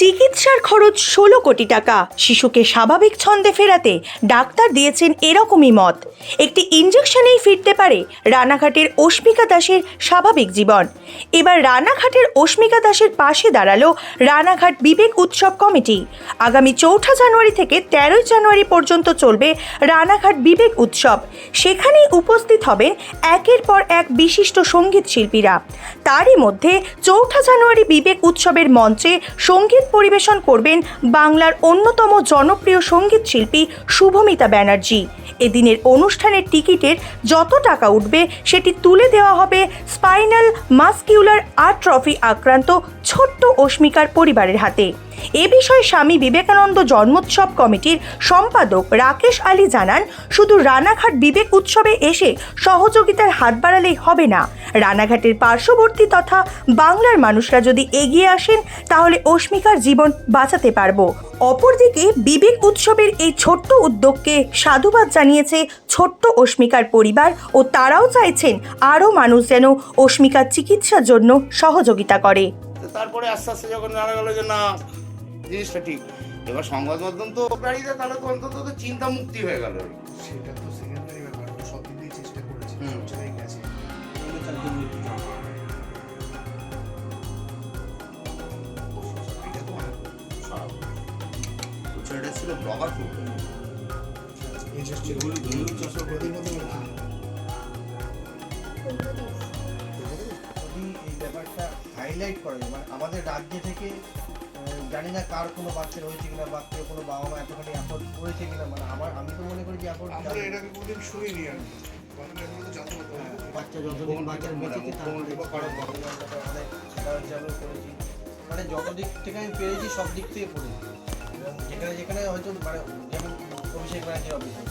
চিকিৎসার খরচ ষোলো কোটি টাকা। শিশুকে স্বাভাবিক ছন্দে ফেরাতে ডাক্তার দিয়েছেন এরকমই মত। একটি ইঞ্জেকশনেই ফিরতে পারে রানাঘাটের অস্মিকা দাসের স্বাভাবিক জীবন। এবার রানাঘাটের অস্মিকা দাসের পাশে দাঁড়াল রানাঘাট বিবেক উৎসব কমিটি। আগামী চৌঠা জানুয়ারি থেকে তেরোই জানুয়ারি পর্যন্ত চলবে রানাঘাট বিবেক উৎসব। সেখানেই উপস্থিত হবেন একের পর এক বিশিষ্ট সংগীত শিল্পীরা। তারই মধ্যে চৌঠা জানুয়ারি বিবেক উৎসবের মঞ্চে সংগীত পরিবেশন করবেন বাংলার অন্যতম জনপ্রিয় সংগীত শিল্পী শুভমিতা ব্যানার্জি। এদিনের অনুষ্ঠানের টিকিটের যত টাকা উঠবে, সেটি তুলে দেওয়া হবে স্পাইনাল মাস্কিউলার আর্ট্রফি আক্রান্ত ছোট্ট অস্মিকার পরিবারের হাতে। এ বিষয়ে স্বামী বিবেকানন্দ জন্মোৎসব কমিটির সম্পাদক রাকেশ আলী জানান, শুধু রানাঘাট বিবেক উৎসবে এসে সহযোগিতার হাত বাড়ালেই হবে না। রানাঘাটের পার্শ্ববর্তী তথা বাংলার মানুষরা যদি এগিয়ে আসেন, তাহলে অস্মিকার জীবন বাঁচাতে পারব। অপরদিকে বিবেক উৎসবের এই ছোট্ট উদ্যোগকে সাধুবাদ জানিয়েছে ছোট্ট অস্মিকার পরিবার ও তারাও চাইছেন আরও মানুষ যেন অস্মিকার চিকিৎসার জন্য সহযোগিতা করে। তারপরে আস্তে আস্তে যখন জানা গেল যে না জিনিসটা ঠিক এবার সংবাদ মাধ্যম তো প্রাণীদের তাহলে তো অন্তত তো চিন্তা মুক্তি হয়ে গেল সেটা তো সেকেন্ডারি ব্যাপার সব দিক দিয়ে চেষ্টা করেছে। সব জায়গায় গেছে ছেলেটা ছিল ব্লগার ব্যাপারটা হাইলাইট করে মানে আমাদের রাজ্য থেকে জানি না কার কোনো বাচ্চার হয়েছে কিনা বা কেউ কোনো বাবা মা এতখানি এফোর্ড করেছে কিনা মানে আমার আমি তো মনে করি যে এফোর্ড আমরা এটাকে কোনোদিন শুনিনি আর জানতে বাচ্চা যতদিন বাচ্চার বেঁচেছে তার মুখ্যমন্ত্রী বা কারও বাবা অনেক করেছি। মানে যত দিক থেকে আমি পেরেছি সব দিক থেকে করেছি। এবং যেখানে যেখানে হয়তো মানে যেমন অভিষেক ব্যানার্জির অফিসে